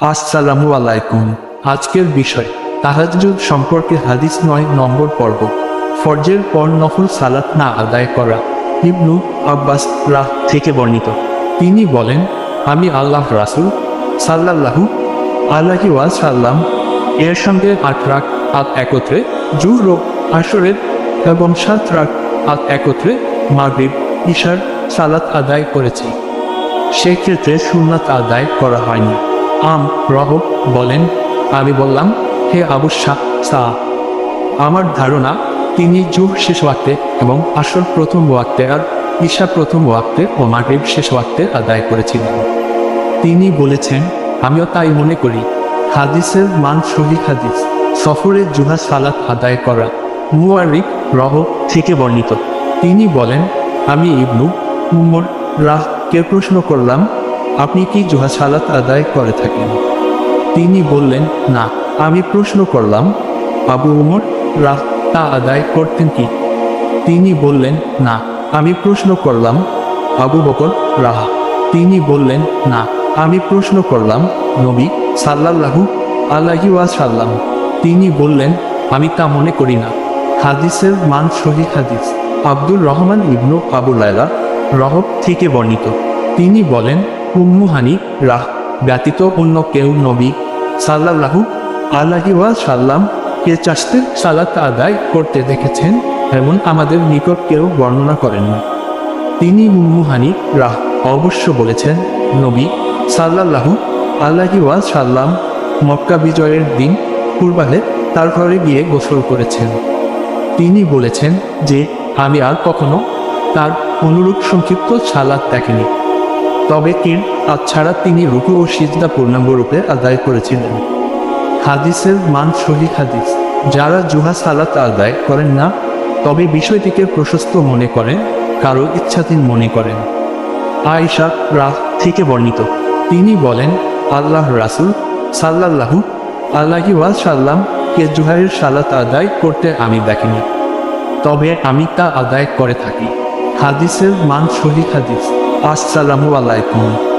আসসালামু আলাইকুম। আজকের বিষয়, তাহাজ্জুদ সম্পর্কে হাদিস নয় নম্বর পর্ব। ফরজের পর নফল সালাত না আদায় করা। ইবনু আব্বাস রাহ থেকে বর্ণিত। তিনি বলেন, আমি আল্লাহ রাসূল সাল্লাল্লাহু আল্লাহি ওয়াসাল্লাম এর সঙ্গে আট রাক আত একত্রে জুর ও আসরের এবং সাত রাক আত একত্রে মাগরিব, ঈশার সালাত আদায় করেছি। সেক্ষেত্রে সুন্নাত আদায় করা হয়নি। আম রহ বলেন। আমি বললাম, হে আবু শাহ, সা। আমার ধারণা, তিনি জুহ শেষ ওয়াক্তে এবং আসর প্রথম ওয়াক্তে আর ঈশা প্রথম ওয়াক্তে ও মাগরিব শেষ ওয়াক্তে আদায় করেছিলেন। তিনি বলেছেন, আমিও তাই মনে করি। হাদিসের মান সহি হাদিস। সফরে জুহা সালাত আদায় করা মুয়ারিক রহ থেকে বর্ণিত। তিনি বলেন, আমি ইবনু উমর রাহকে প্রশ্ন করলাম আপনি কি জুহা সালাত আদায় করে থাকেন? তিনি বললেন, না। আমি প্রশ্ন করলাম, আবু উমর রাহ তা আদায় করতেন কি? তিনি বললেন, না। আমি প্রশ্ন করলাম, আবু বকর, রাহা। তিনি বললেন, না। আমি প্রশ্ন করলাম, নবী সাল্লাল্লাহু আল্লাহি সাল্লাম তিনি বললেন, আমি তা মনে করি না। হাদিসের মান সহি হাদিস। আব্দুর রহমান ইবনু আবু লাইলা রহব থেকে বর্ণিত। তিনি বলেন উম্মুহানি রাহ, ব্যতীত অন্য কেউ নবী। সাল্লাল্লাহু আল্লাহি সাল্লাম কে চাষতে সালাত আদায় করতে দেখেছেন, এমন আমাদের নিকট কেউ বর্ণনা করেন না। তিনি মুহানি রাহ অবশ্য বলেছেন, নবী সাল্লাল্লাহু আল্লাহি সাল্লাম মক্কা বিজয়ের দিন পূর্বাহে তার ঘরে গিয়ে গোসল করেছেন। তিনি বলেছেন যে, আমি আর কখনো তার অনুরূপ সংক্ষিপ্ত সালাত দেখেনি। তবে কিন আজ ছাড়া তিনি রুকু ও সিজদা পূর্ণাঙ্গরূপে আদায় করেছিলেন। হাদিসের মান সহি হাদিস। যারা জুহা সালাত আদায় করেন না, তবে বিষয়টিকে প্রশস্ত মনে করেন, কারও ইচ্ছাধীন মনে করেন। আয়েশা রাহ থেকে বর্ণিত। তিনি বলেন আল্লাহ রাসুল সাল্লাল্লাহু আল্লাহি সাল্লাম কে জুহারের সালাত আদায় করতে আমি দেখিনি, তবে আমি তা আদায় করে থাকি। হাদিসের মান সহি হাদিস। আসসালামু আলাইকুম।